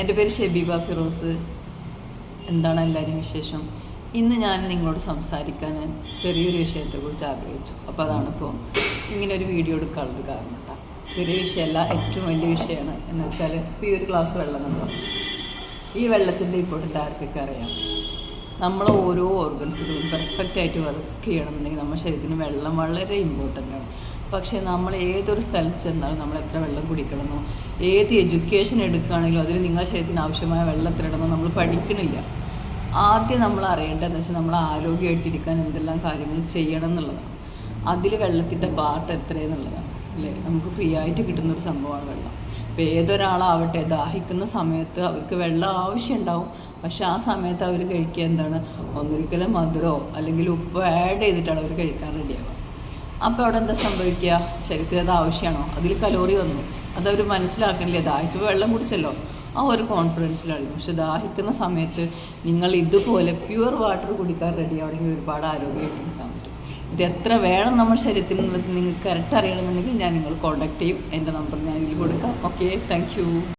എന്റെ പേര് ഷെബീബ ഫിറോസ്. എന്താണ് എല്ലാവരും വിശേഷം? ഇന്ന് ഞാൻ നിങ്ങളോട് സംസാരിക്കാൻ ചെറിയൊരു വിഷയത്തെക്കുറിച്ച് ആഗ്രഹിച്ചു. അപ്പോൾ അതാണ് ഇപ്പോൾ ഇങ്ങനെ ഒരു വീഡിയോ എടുക്കാനുള്ളത് കാരണം കേട്ടോ. ചെറിയ വിഷയമല്ല ഏറ്റവും വലിയ വിഷയമാണ്. എന്ന് വെച്ചാൽ ഇപ്പോൾ ഈ ഒരു ഗ്ലാസ് വെള്ളം ഈ വെള്ളത്തിന്റെ ഇമ്പോർട്ടന്റ് ആർക്കൊക്കെ അറിയാം. നമ്മൾ ഓരോ ഓർഗൻസുകളും പെർഫെക്റ്റ് ആയിട്ട് വർക്ക് ചെയ്യണമെന്നുണ്ടെങ്കിൽ നമ്മുടെ ശരീരത്തിന് വെള്ളം വളരെ ഇമ്പോർട്ടന്റ് ആണ്. പക്ഷേ നമ്മൾ ഏതൊരു സ്ഥലത്ത് ചെന്നാലും നമ്മൾ എത്ര വെള്ളം കുടിക്കണമെന്നോ ഏത് എഡ്യൂക്കേഷൻ എടുക്കുകയാണെങ്കിലും അതിൽ നിങ്ങളുടെ ശരീരത്തിന് ആവശ്യമായ വെള്ളം എത്ര നമ്മൾ പഠിക്കണില്ല. ആദ്യം നമ്മൾ അറിയേണ്ടതെന്ന് വെച്ചാൽ നമ്മൾ ആരോഗ്യമായിട്ടിരിക്കാൻ എന്തെല്ലാം കാര്യങ്ങൾ ചെയ്യണം എന്നുള്ളതാണ്. അതിൽ വെള്ളത്തിന്റെ പാർട്ട് എത്രയെന്നുള്ളതാണ് അല്ലേ? നമുക്ക് ഫ്രീ ആയിട്ട് കിട്ടുന്ന ഒരു സംഭവമാണ് വെള്ളം. ഇപ്പോൾ ഏതൊരാളാവട്ടെ ദാഹിക്കുന്ന സമയത്ത് അവർക്ക് വെള്ളം ആവശ്യമുണ്ടാവും. പക്ഷെ ആ സമയത്ത് അവർ കഴിക്കുക എന്താണ്? ഒന്നൊരിക്കലും മധുരമോ അല്ലെങ്കിൽ ഉപ്പ് ആഡ് ചെയ്തിട്ടാണ് അവർ കഴിക്കാൻ റെഡിയാവുക അപ്പോൾ അവിടെ എന്താ സംഭവിക്കുക? ശരീരത്തിൽ അത് ആവശ്യമാണോ? അതിൽ കലോറി വന്നു. അതവർ മനസ്സിലാക്കണില്ല. ദാഹിച്ചപ്പോൾ വെള്ളം കുടിച്ചല്ലോ. ആ ഒരു കോൺഫിഡൻസിലായിരുന്നു. പക്ഷെ ദാഹിക്കുന്ന സമയത്ത് നിങ്ങൾ ഇതുപോലെ പ്യുവർ വാട്ടർ കുടിക്കാൻ റെഡി ആവണമെങ്കിൽ ഒരുപാട് ആരോഗ്യമായിട്ട് നിൽക്കാൻ പറ്റും. ഇത് എത്ര വേണം നമ്മുടെ ശരീരത്തിൽ നിങ്ങൾക്ക് കറക്റ്റ് അറിയണമെന്നുണ്ടെങ്കിൽ ഞാൻ നിങ്ങൾ കോൺടാക്ട് ചെയ്യും. എന്റെ നമ്പർ ഞാൻ ഇതിൽ കൊടുക്കാം. Okay thank